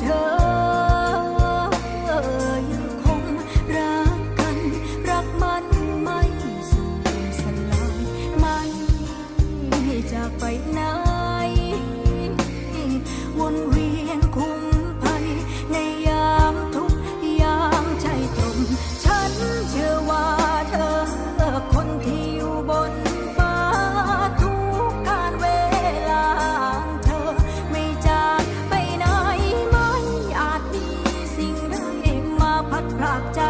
เธอยังคงรักกัน รักมันไม่สื่มสลายไม่จากไปไหนวนเวียนคุ้ม ดพรากใจ